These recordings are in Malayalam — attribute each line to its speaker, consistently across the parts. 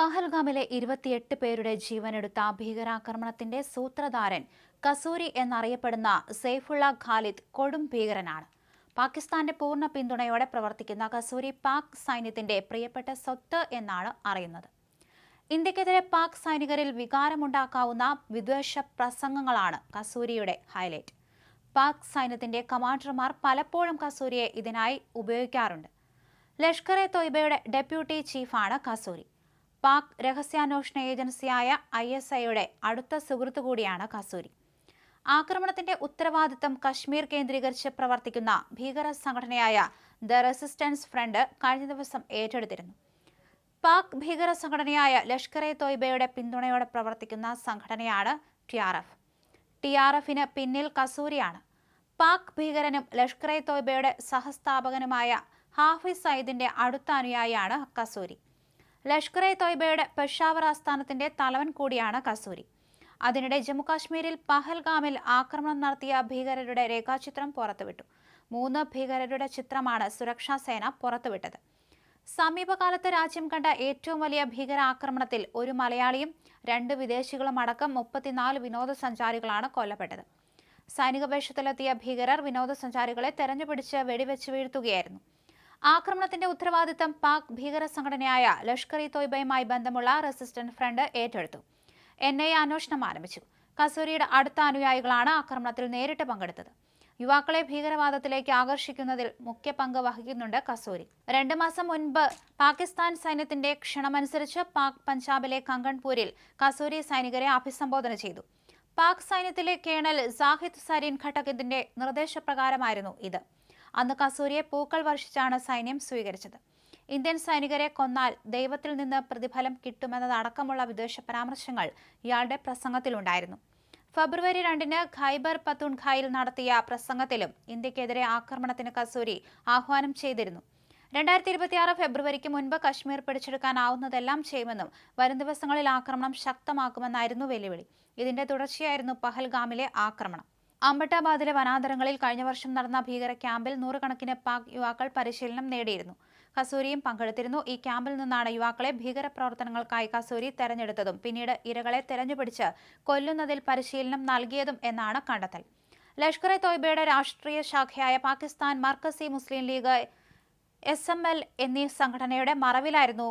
Speaker 1: പഹൽഗാമിലെ ഇരുപത്തിയെട്ട് പേരുടെ ജീവനെടുത്ത ഭീകരാക്രമണത്തിന്റെ സൂത്രധാരൻ കസൂരി എന്നറിയപ്പെടുന്ന സെയ്ഫുള്ള ഖാലിദ് കൊടും ഭീകരനാണ്. പാകിസ്ഥാന്റെ പൂർണ പിന്തുണയോടെ പ്രവർത്തിക്കുന്ന കസൂരി പാക് സൈന്യത്തിന്റെ പ്രിയപ്പെട്ട സ്വത്ത് എന്നാണ് അറിയുന്നത്. ഇന്ത്യക്കെതിരെ പാക് സൈനികരിൽ വികാരമുണ്ടാക്കാവുന്ന വിദ്വേഷ പ്രസംഗങ്ങളാണ് കസൂരിയുടെ ഹൈലൈറ്റ്. പാക് സൈന്യത്തിന്റെ കമാൻഡർമാർ പലപ്പോഴും കസൂരിയെ ഇതിനായി ഉപയോഗിക്കാറുണ്ട്. ലഷ്കർ എ തൊയ്ബയുടെ ഡെപ്യൂട്ടി ചീഫാണ് കസൂരി. പാക് രഹസ്യാന്വേഷണ ഏജൻസിയായ ഐ എസ് ഐയുടെ അടുത്ത സുഹൃത്തു കൂടിയാണ് കസൂരി. ആക്രമണത്തിന്റെ ഉത്തരവാദിത്തം കശ്മീർ കേന്ദ്രീകരിച്ച് പ്രവർത്തിക്കുന്ന ഭീകര സംഘടനയായ ദ റെസിസ്റ്റൻസ് ഫ്രണ്ട് കഴിഞ്ഞ ദിവസം ഏറ്റെടുത്തിരുന്നു. പാക് ഭീകര സംഘടനയായ ലഷ്കർ എ തോയ്ബയുടെ പിന്തുണയോടെ പ്രവർത്തിക്കുന്ന സംഘടനയാണ് T R F. T R എഫിന് പിന്നിൽ കസൂരിയാണ്. പാക് ഭീകരനും ലഷ്കർ എ തോയ്ബയുടെ സഹസ്ഥാപകനുമായ ഹാഫിസ് സയ്യിദിന്റെ അടുത്ത അനുയായിയാണ് കസൂരി. ലഷ്കർ എ തോയ്ബയുടെ പെഷാവർ ആസ്ഥാനത്തിന്റെ തലവൻ കൂടിയാണ് കസൂരി. അതിനിടെ ജമ്മുകാശ്മീരിൽ പഹൽഗാമിൽ ആക്രമണം നടത്തിയ ഭീകരരുടെ രേഖാചിത്രം പുറത്തുവിട്ടു. മൂന്ന് ഭീകരരുടെ ചിത്രമാണ് സുരക്ഷാ സേന പുറത്തുവിട്ടത്. സമീപകാലത്ത് രാജ്യം കണ്ട ഏറ്റവും വലിയ ഭീകരാക്രമണത്തിൽ ഒരു മലയാളിയും രണ്ട് വിദേശികളും അടക്കം മുപ്പത്തിനാല് വിനോദസഞ്ചാരികളാണ് കൊല്ലപ്പെട്ടത്. സൈനിക വേഷത്തിലെത്തിയ ഭീകരർ വിനോദസഞ്ചാരികളെ തെരഞ്ഞുപിടിച്ച് വെടിവെച്ച് വീഴ്ത്തുകയായിരുന്നു. ആക്രമണത്തിന്റെ ഉത്തരവാദിത്തം പാക് ഭീകര സംഘടനയായ ലഷ്കർ ഇ തോയ്ബയുമായി ബന്ധമുള്ള റെസിസ്റ്റന്റ് ഫ്രണ്ട് ഏറ്റെടുത്തു. എൻ ഐ അന്വേഷണം ആരംഭിച്ചു. കസൂരിയുടെ അടുത്ത അനുയായികളാണ് ആക്രമണത്തിൽ നേരിട്ട് പങ്കെടുത്തത്. യുവാക്കളെ ഭീകരവാദത്തിലേക്ക് ആകർഷിക്കുന്നതിൽ മുഖ്യ പങ്ക് വഹിക്കുന്നുണ്ട് കസൂരി. രണ്ടു മാസം മുൻപ് പാകിസ്ഥാൻ സൈന്യത്തിന്റെ ക്ഷണമനുസരിച്ച് പാക് പഞ്ചാബിലെ കങ്കൺപൂരിൽ കസൂരി സൈനികരെ അഭിസംബോധന ചെയ്തു. പാക് സൈന്യത്തിലെ കേണൽ സാഹിദ് സരീൻ ഘട്ടകിന്റെ നിർദ്ദേശപ്രകാരമായിരുന്നു ഇത്. അന്ന് കസൂരിയെ പൂക്കൾ വർഷിച്ചാണ് സൈന്യം സ്വീകരിച്ചത്. ഇന്ത്യൻ സൈനികരെ കൊന്നാൽ ദൈവത്തിൽ നിന്ന് പ്രതിഫലം കിട്ടുമെന്നതടക്കമുള്ള വിദേശ പരാമർശങ്ങൾ ഇയാളുടെ പ്രസംഗത്തിലുണ്ടായിരുന്നു. ഫെബ്രുവരി രണ്ടിന് ഖൈബർ പത്തുൺഖായിൽ നടത്തിയ പ്രസംഗത്തിലും ഇന്ത്യക്കെതിരെ ആക്രമണത്തിന് കസൂരി ആഹ്വാനം ചെയ്തിരുന്നു. രണ്ടായിരത്തി ഇരുപത്തിയാറ് ഫെബ്രുവരിക്ക് മുൻപ് കശ്മീർ പിടിച്ചെടുക്കാനാവുന്നതെല്ലാം ചെയ്യുമെന്നും വരും ദിവസങ്ങളിൽ ആക്രമണം ശക്തമാക്കുമെന്നായിരുന്നു വെല്ലുവിളി. ഇതിന്റെ തുടർച്ചയായിരുന്നു പഹൽഗാമിലെ ആക്രമണം. അമ്പട്ടാബാദിലെ വനാന്തരങ്ങളിൽ കഴിഞ്ഞ വർഷം നടന്ന ഭീകര ക്യാമ്പിൽ നൂറുകണക്കിന് പാക് യുവാക്കൾ പരിശീലനം നേടിയിരുന്നു. കസൂരിയും പങ്കെടുത്തിരുന്നു. ഈ ക്യാമ്പിൽ നിന്നാണ് യുവാക്കളെ ഭീകര പ്രവർത്തനങ്ങൾക്കായി കസൂരി തെരഞ്ഞെടുത്തതും പിന്നീട് ഇരകളെ തെരഞ്ഞുപിടിച്ച് കൊല്ലുന്നതിൽ പരിശീലനം നൽകിയതും എന്നാണ് കണ്ടെത്തൽ. ലഷ്കർ എ തോയ്ബയുടെ രാഷ്ട്രീയ ശാഖയായ പാകിസ്ഥാൻ മർക്കസി മുസ്ലിം ലീഗ് എസ് എന്നീ സംഘടനയുടെ മറവിലായിരുന്നു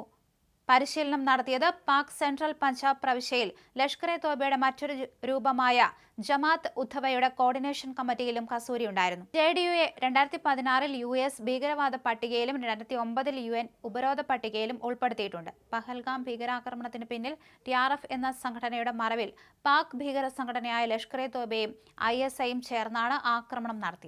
Speaker 1: പരിശീലനം നടത്തിയത് പാക് സെൻട്രൽ പഞ്ചാബ് പ്രവിശ്യയിൽ. ലഷ്കർ എ തോബയുടെ മറ്റൊരു രൂപമായ ജമാത്ത് ഉദ്ധവയുടെ കോർഡിനേഷൻ കമ്മിറ്റിയിലും കസൂരി ഉണ്ടായിരുന്നു ജെ ഡി യു എ രണ്ടായിരത്തി പതിനാറിൽ യു എസ് ഭീകരവാദ പട്ടികയിലും രണ്ടായിരത്തി ഒമ്പതിൽ യു എൻ ഉപരോധ പട്ടികയിലും ഉൾപ്പെടുത്തിയിട്ടുണ്ട്. പഹൽഗാം ഭീകരാക്രമണത്തിന് പിന്നിൽ ടി ആർ എഫ് എന്ന സംഘടനയുടെ മറവിൽ പാക് ഭീകര സംഘടനയായ ലഷ്കർ എ തോബയും ഐ എസ് ഐയും ചേർന്നാണ് ആക്രമണം നടത്തിയത്.